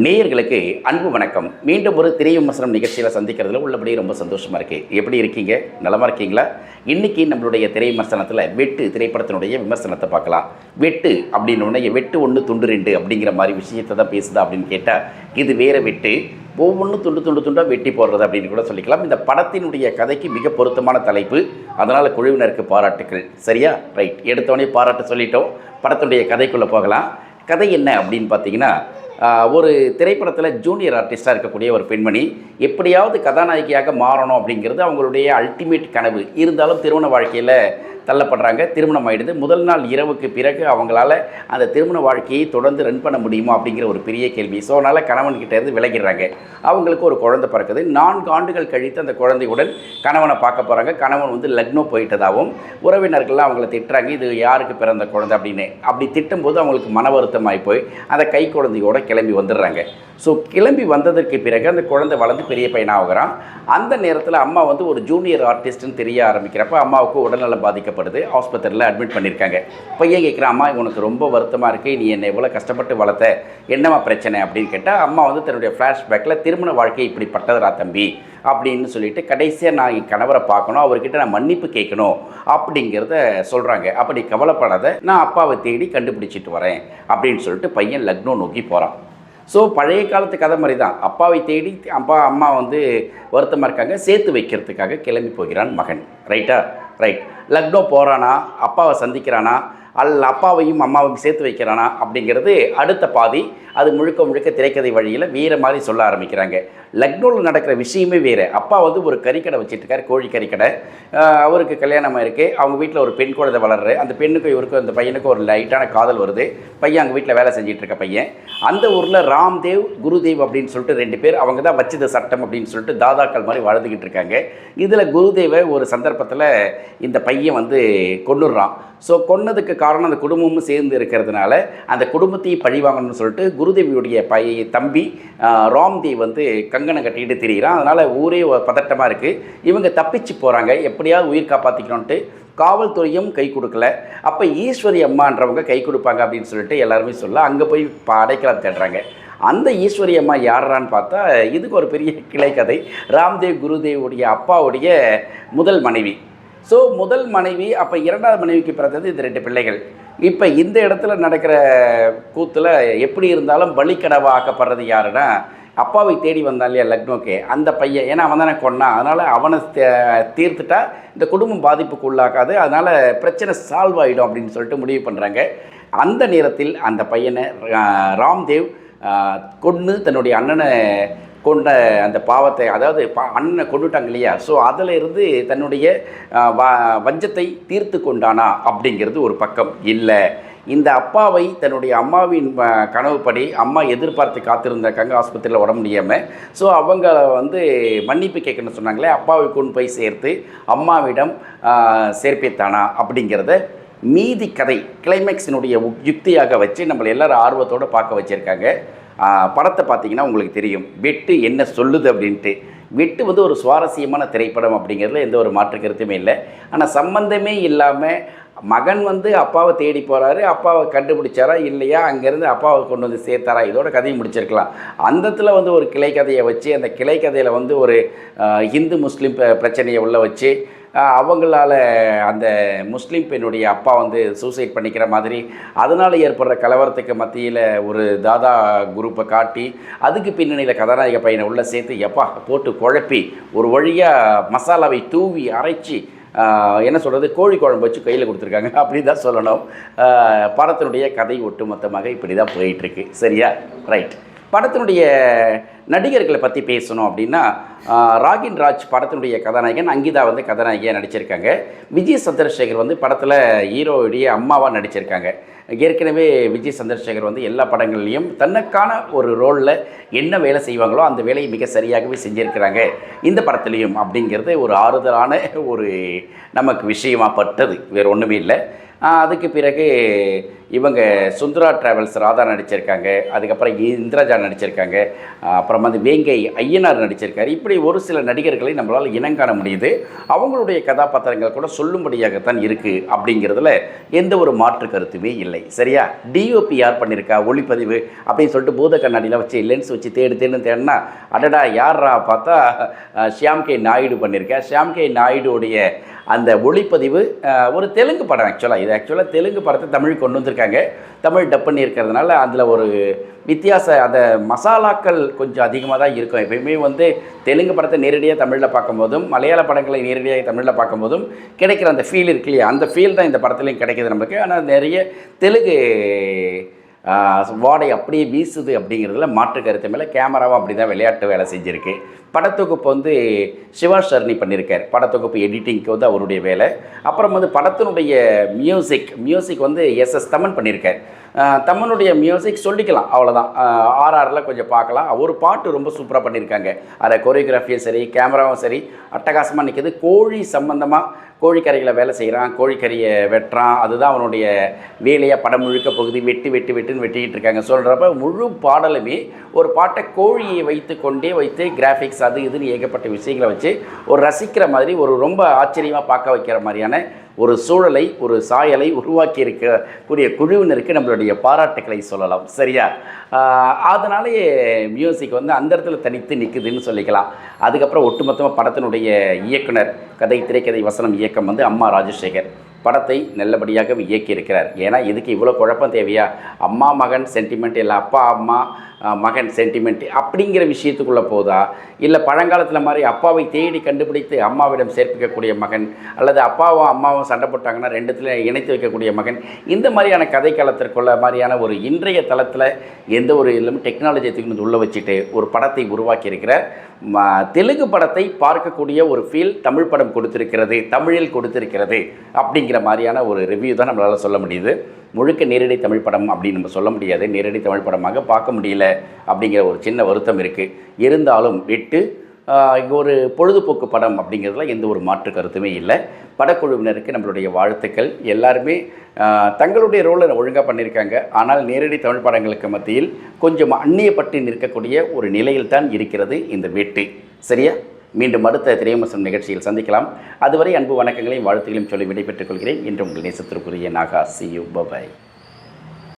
நேயர்களுக்கு அன்பு வணக்கம். மீண்டும் ஒரு திரை விமர்சனம் நிகழ்ச்சியில் சந்திக்கிறதுல உள்ளபடி ரொம்ப சந்தோஷமாக இருக்குது எப்படி இருக்கீங்க? நலமாக இருக்கீங்களா? இன்றைக்கி நம்மளுடைய திரை விமர்சனத்தில் வெட்டு திரைப்படத்தினுடைய விமர்சனத்தை பார்க்கலாம். வெட்டு அப்படின்னு வெட்டு ஒன்று துண்டு ரெண்டு அப்படிங்கிற மாதிரி விஷயத்தை தான் பேசுதா அப்படின்னு கேட்டால் இது வேற வெட்டு. ஒவ்வொன்றும் துண்டு துண்டு துண்டாக வெட்டி போடுறது அப்படின்னு கூட சொல்லிக்கலாம். இந்த படத்தினுடைய கதைக்கு மிக பொருத்தமான தலைப்பு அதனால் குழுவினருக்கு பாராட்டுக்கள். சரியா? ரைட். எடுத்தோடனே பாராட்டு சொல்லிட்டோம். படத்தினுடைய கதைக்குள்ளே போகலாம். கதை என்ன அப்படின்னு பார்த்தீங்கன்னா ஒரு திரைப்படத்தில் ஜூனியர் ஆர்டிஸ்டாக இருக்கக்கூடிய ஒரு பெண்மணி எப்படியாவது கதாநாயகியாக மாறணும் அப்படிங்கிறது அவங்களுடைய அல்டிமேட் கனவு. இருந்தாலும் திருமண வாழ்க்கையில் தள்ளப்படுறாங்க. திருமணம் ஆயிடுது. முதல் நாள் இரவுக்கு பிறகு அவங்களால அந்த திருமண வாழ்க்கையை தொடர்ந்து ரன் பண்ண முடியுமா அப்படிங்கிற ஒரு பெரிய கேள்வி. ஸோ அதனால் கணவன்கிட்ட இருந்து விலகிடுறாங்க. அவங்களுக்கு ஒரு குழந்தை பிறக்குது. நான்கு ஆண்டுகள் கழித்து அந்த குழந்தையுடன் கணவனை பார்க்க போகிறாங்க கணவன் வந்து லக்னோ போயிட்டதாகவும் உறவினர்கள்லாம் அவங்கள திட்டுறாங்க. இது யாருக்கு பிறந்த குழந்தை அப்படின்னு. அப்படி திட்டும்போது அவங்களுக்கு மன வருத்தமாகி போய் அந்த கை குழந்தையோட கிளம்பி வந்துடுறாங்க. ஸோ கிளம்பி வந்ததற்கு பிறகு அந்த குழந்தை வளர்ந்து பெரிய பையனாகிறான் அந்த நேரத்தில் அம்மா வந்து ஒரு ஜூனியர் ஆர்டிஸ்ட்னு தெரிய ஆரம்பிக்கிறப்ப அம்மாவுக்கு உடல்நலம் பாதிக்கப்படுது. ஆஸ்பத்திரியில் அட்மிட் பண்ணியிருக்காங்க. பையன் கேட்குறான் அம்மா உனக்கு ரொம்ப வருத்தமாக இருக்குது நீ என்னை எவ்வளோ கஷ்டப்பட்டு வளர்த்த? என்னம்மா பிரச்சனை? அப்படின்னு கேட்டால் அம்மா வந்து தன்னுடைய ஃப்ளாஷ்பேக்கில் திருமண வாழ்க்கை இப்படிப்பட்டதுரா தம்பி. அப்படின்னு சொல்லிட்டு கடைசியாக நான் என் கணவரை பார்க்கணும். அவர்கிட்ட நான் மன்னிப்பு கேட்கணும் அப்படிங்கிறத சொல்கிறாங்க அப்படி கவலைப்படாத. நான் அப்பாவை தேடி கண்டுபிடிச்சிட்டு வரேன் அப்படின்னு சொல்லிட்டு பையன் லக்னோ நோக்கி போகிறான் ஸோ பழைய காலத்து கதை மாதிரி தான் அப்பாவை தேடி அப்பா அம்மா வந்து வருத்தமாக இருக்காங்க. சேர்த்து வைக்கிறதுக்காக கிளம்பி போகிறான் மகன். ரைட்டா ரைட் லக்னோ போகிறானா அப்பாவை சந்திக்கிறானா அல்ல அப்பாவையும் அம்மாவையும் சேர்த்து வைக்கிறானா அப்படிங்கிறது அடுத்த பாதி அது முழுக்க முழுக்க திரைக்கதை வழியில் வேறு மாதிரி சொல்ல ஆரம்பிக்கிறாங்க. லக்னோவில் நடக்கிற விஷயமே வேறு. அப்பா வந்து ஒரு கறிக்கடை வச்சுட்டு இருக்காரு கோழி கறிக்கடை. அவருக்கு கல்யாணமாக இருக்குது அவங்க வீட்டில் ஒரு பெண் குழந்தை வளர்ற அந்த பெண்ணுக்கும் இவருக்கும் அந்த பையனுக்கும் ஒரு லைட்டான காதல் வருது. பையன் அங்கே வீட்டில் வேலை செஞ்சிட்ருக்க பையன். அந்த ஊரில் ராம்தேவ் குருதேவ் அப்படின்னு சொல்லிட்டு ரெண்டு பேர் அவங்க தான் வச்சது சட்டம் அப்படின்னு சொல்லிட்டு தாதாக்கள் மாதிரி வாழ்ந்துக்கிட்டு இருக்காங்க இதில் குருதேவை ஒரு சந்தர்ப்பத்தில் இந்த பையன் பையன் வந்து கொன்னுடுறான். ஸோ கொன்னதுக்கு காரணம் அந்த குடும்பமும் சேர்ந்து இருக்கிறதுனால அந்த குடும்பத்தையும் பழி வாங்கணும்னு சொல்லிட்டு குருதேவியுடைய பைய தம்பி ராம்தேவ் வந்து கங்கணம் கட்டிக்கிட்டு திரியிறான். அதனால் ஊரே பதட்டமாக இருக்குது இவங்க தப்பிச்சு போகிறாங்க எப்படியாவது உயிர் காப்பாற்றிக்கணுன்ட்டு காவல்துறையும் கை கொடுக்கல. அப்போ ஈஸ்வரி அம்மான்றவங்க கை கொடுப்பாங்க அப்படின்னு சொல்லிட்டு எல்லாருமே சொல்ல அங்கே போய் அடைக்கலாம் தேடுறாங்க. அந்த ஈஸ்வரி அம்மா யாரான்னு பார்த்தா இதுக்கு ஒரு பெரிய கிளை கதை. ராம்தேவ் குருதேவுடைய அப்பாவுடைய முதல் மனைவி. ஸோ முதல் மனைவி அப்போ இரண்டாவது மனைவிக்கு பிறந்தது இந்த ரெண்டு பிள்ளைகள். இப்போ இந்த இடத்துல நடக்கிற கூத்தில் எப்படி இருந்தாலும் பலிக்கடவா ஆக்கப்படுறது யாருன்னா அப்பாவை தேடி வந்தான் இல்லையா லக்னோக்கே அந்த பையன். ஏன்னா அவன் தானே கொன்னான் அதனால் அவனை தீர்த்துட்டா இந்த குடும்பம் பாதிப்புக்கு உள்ளாக்காது அதனால் பிரச்சனை சால்வ் ஆகிடும் அப்படின்னு சொல்லிட்டு முடிவு பண்ணுறாங்க அந்த நேரத்தில் அந்த பையனை ராம்தேவ் கொன்று தன்னுடைய அண்ணனை கொண்ட அந்த பாவத்தை அதாவது பா அண்ணனை கொண்டுட்டாங்க இல்லையா? ஸோ அதில் இருந்து தன்னுடைய வ- வஞ்சத்தை தீர்த்து கொண்டானா அப்படிங்கிறது ஒரு பக்கம் இல்லை. இந்த அப்பாவை தன்னுடைய அம்மாவின் கனவுப்படி அம்மா எதிர்பார்த்து காத்திருந்திருக்காங்க ஆஸ்பத்திரியில் உட முடியாமல் ஸோ அவங்க வந்து மன்னிப்பு கேட்கணும்னு சொன்னாங்களே அப்பாவை கொண்டு போய் சேர்த்து அம்மாவிடம் சேர்ப்பித்தானா அப்படிங்கிறத மீதி கதை கிளைமேக்ஸினுடைய யுக்தியாக வச்சு நம்மளை எல்லாரும் ஆர்வத்தோடு பார்க்க வச்சுருக்காங்க. படத்தை பார்த்தீங்கன்னா உங்களுக்கு தெரியும். வெட்டு என்ன சொல்லுது அப்படின்ட்டு. வெட்டு வந்து ஒரு சுவாரஸ்யமான திரைப்படம் அப்படிங்கிறதுல எந்த ஒரு மாற்று கருத்துமே இல்லை. ஆனால் சம்பந்தமே இல்லாமல் மகன் வந்து அப்பாவை தேடி போகிறாரு அப்பாவை கண்டுபிடிச்சாரா இல்லையா? அங்கேருந்து அப்பாவை கொண்டு வந்து சேர்த்தாரா? இதோட கதையை முடிச்சிருக்கலாம். அந்தத்தில் வந்து ஒரு கிளை கதையை வச்சு அந்த கிளை கதையில் வந்து ஒரு இந்து முஸ்லீம் பிரச்சனையை உள்ள வச்சு அவங்களால அந்த முஸ்லீம் பெண்ணுடைய அப்பா வந்து சூசைட் பண்ணிக்கிற மாதிரி அதனால் ஏற்படுற கலவரத்துக்கு மத்தியில் ஒரு தாதா குரூப்பை காட்டி அதுக்கு பின்னணியில் கதாநாயக பையனை உள்ளே சேர்த்து எப்பா போட்டு குழப்பி ஒரு வழியாக மசாலாவை தூவி அரைச்சி என்ன சொல்கிறது கோழி குழம்பு வச்சு கையில் கொடுத்துருக்காங்க. அப்படி தான் சொல்லணும் படத்தினுடைய கதை ஒட்டுமொத்தமாக இப்படி தான் போயிட்டுருக்கு சரியா? ரைட் படத்தினுடைய நடிகர்களை பற்றி பேசணும் அப்படின்னா ராகின் ராஜ் படத்தினுடைய கதாநாயகன் அங்கிதா வந்து கதாநாயகியாக நடிச்சிருக்காங்க. விஜய் சந்திரசேகர் வந்து படத்தில் ஹீரோவுடைய அம்மாவாக நடிச்சிருக்காங்க. ஏற்கனவே விஜய் சந்திரசேகர் வந்து எல்லா படங்கள்லையும் தனக்கான ஒரு ரோலில் என்ன வேலை செய்வாங்களோ அந்த வேலையை மிக சரியாகவே செஞ்சுருக்கிறாங்க. இந்த படத்துலேயும் அப்படிங்கிறது ஒரு ஆறுதலான ஒரு நமக்கு விஷயமா பட்டது. வேறு ஒன்றுமே இல்லை. அதுக்கு பிறகு இவங்க சுந்தரா டிராவல்ஸ் ராதா நடிச்சிருக்காங்க. அதுக்கப்புறம் இந்திரஜா நடிச்சிருக்காங்க. அப்புறம் வந்து வேங்கை ஐயனார் நடிச்சிருக்காரு. இப்படி ஒரு சில நடிகர்களை நம்மளால் இனங்காண முடியுது. அவங்களுடைய கதாபாத்திரங்கள் கூட சொல்லும்படியாகத்தான் இருக்குது அப்படிங்கிறதுல எந்த ஒரு மாற்று கருத்துமே இல்லை. சரியா? டிஓபி யார் பண்ணியிருக்கா ஒளிப்பதிவு அப்படின்னு சொல்லிட்டு பூத கண்ணாடியில் வச்சு லென்ஸ் வச்சு தேடு தேடுன்னு தேடினா அடடா யாரா பார்த்தா ஷியாம் கே நாயுடு பண்ணியிருக்கா ஷியாம் கே நாயுடுடைய அந்த ஒளிப்பதிவு ஒரு தெலுங்கு படம் ஆக்சுவலாக இது ஆக்சுவலாக தெலுங்கு படத்தை தமிழ் கொண்டு வந்திருக்காங்க. தமிழ் டப் பண்ணி இருக்கிறதுனால அதில் ஒரு வித்தியாச அந்த மசாலாக்கள் கொஞ்சம் அதிகமாக தான் இருக்கும். எப்பயுமே வந்து தெலுங்கு படத்தை நேரடியாக தமிழில் பார்க்கும்போதும் மலையாள படங்களை நேரடியாக தமிழில் பார்க்கும்போதும் கிடைக்கிற அந்த ஃபீல் இருக்கு இல்லையா? அந்த ஃபீல் தான் இந்த படத்துலையும் கிடைக்கிது நமக்கு. ஆனால் நிறைய தெலுங்கு வாடை அப்படியே வீசுது அப்படிங்கிறதுல மாற்று கருத்து. மேலே கேமராவும் அப்படி தான் விளையாட்டு வேலை செஞ்சுருக்கு. படத்தொகுப்பு வந்து சிவா ஷர்னி பண்ணியிருக்கார். படத்தொகுப்பு எடிட்டிங்க்கு வந்து அவருடைய வேலை. அப்புறம் வந்து படத்தினுடைய மியூசிக் மியூசிக் வந்து எஸ் எஸ் தமன் பண்ணியிருக்கார். தம்மனுடைய மியூசிக் சொல்லிக்கலாம். அவ்வளோதான் ஆர்ஆரில் கொஞ்சம் பார்க்கலாம். ஒரு பாட்டு ரொம்ப சூப்பராக பண்ணியிருக்காங்க அதை கொரியோகிராஃபியும் சரி கேமராவும் சரி அட்டகாசமாக நிற்கிது கோழி சம்பந்தமாக கோழிக்கறிகளை வேலை செய்கிறான் கோழிக்கறியை வெட்டுறான். அதுதான் அவனுடைய வேலையாக படம் முழுக்க பகுதி. வெட்டி வெட்டி வெட்டுன்னு வெட்டிக்கிட்டு இருக்காங்க. சொல்கிறப்ப முழு பாடலுமே ஒரு பாட்டை கோழியை வைத்து கொண்டே வைத்து கிராஃபிக்ஸ் அது இதுன்னு ஏகப்பட்ட விஷயங்களை வச்சு ஒரு ரசிக்கிற மாதிரி ஒரு ரொம்ப ஆச்சரியமாக பார்க்க வைக்கிற மாதிரியான ஒரு சூழலை ஒரு சாயலை உருவாக்கி இருக்கக்கூடிய குழுவினருக்கு நம்மளுடைய பாராட்டுக்களை சொல்லலாம். சரியா? அதனாலேயே மியூசிக் வந்து அந்த இடத்துல தனித்து நிற்குதுன்னு சொல்லிக்கலாம். அதுக்கப்புறம் ஒட்டுமொத்தமாக படத்தினுடைய இயக்குனர் கதை திரைக்கதை வசனம் இயக்கம் வந்து அம்மா ராஜசேகர். படத்தை நல்லபடியாக இயக்கியிருக்கிறார். ஏன்னா இதுக்கு இவ்வளோ குழப்பம் தேவையா? அம்மா மகன் சென்டிமெண்ட் இல்லை அப்பா அம்மா மகன் சென்டிமெண்ட் அப்படிங்கிற விஷயத்துக்குள்ளே போதா? இல்லை பழங்காலத்தில் மாதிரி அப்பாவை தேடி கண்டுபிடித்து அம்மாவிடம் சேர்ப்பிக்கக்கூடிய மகன் அல்லது அப்பாவும் அம்மாவும் சண்டை போட்டாங்கன்னா ரெண்டுத்துல இணைத்து வைக்கக்கூடிய மகன் இந்த மாதிரியான கதை காலத்திற்குள்ள மாதிரியான ஒரு இன்றைய தளத்தில் எந்த ஒரு இதிலும் டெக்னாலஜி தூக்கி உள்ளே வச்சுட்டு ஒரு படத்தை உருவாக்கியிருக்கிறார் தெலுங்கு படத்தை பார்க்கக்கூடிய ஒரு ஃபீல் தமிழ் படம் கொடுத்திருக்கிறது தமிழில் கொடுத்திருக்கிறது அப்படிங்கிற மாதிரியான ஒரு ரிவ்யூ தான் நம்மளால் சொல்ல முடியுது. முழுக்க நேரடி தமிழ் படம் அப்படின்னு நம்ம சொல்ல முடியாது. நேரடி தமிழ் படமாக பார்க்க முடியல அப்படிங்கிற ஒரு சின்ன வருத்தம் இருக்குது இருந்தாலும் விட்டு ஒரு பொழுதுபோக்கு படம் அப்படிங்கிறதுல எந்த ஒரு மாற்று கருத்துமே இல்லை. படக்குழுவினருக்கு நம்மளுடைய வாழ்த்துக்கள். எல்லாருமே தங்களுடைய ரோலை ஒழுங்காக பண்ணியிருக்காங்க. ஆனால் நேரடி தமிழ் படங்களுக்கு மத்தியில் கொஞ்சம் அந்நியப்பட்டு நிற்கக்கூடிய ஒரு நிலையில் தான் இருக்கிறது இந்த வேட்டு. சரியா? மீண்டும் அடுத்த திரையமசம் நிகழ்ச்சியில் சந்திக்கலாம். அதுவரை அன்பு வணக்கங்களையும் வாழ்த்துக்களையும் சொல்லி விடைபெற்றுக் கொள்கிறேன். இன்று உங்கள் நேசத்திற்குரிய Naga. See you bye bye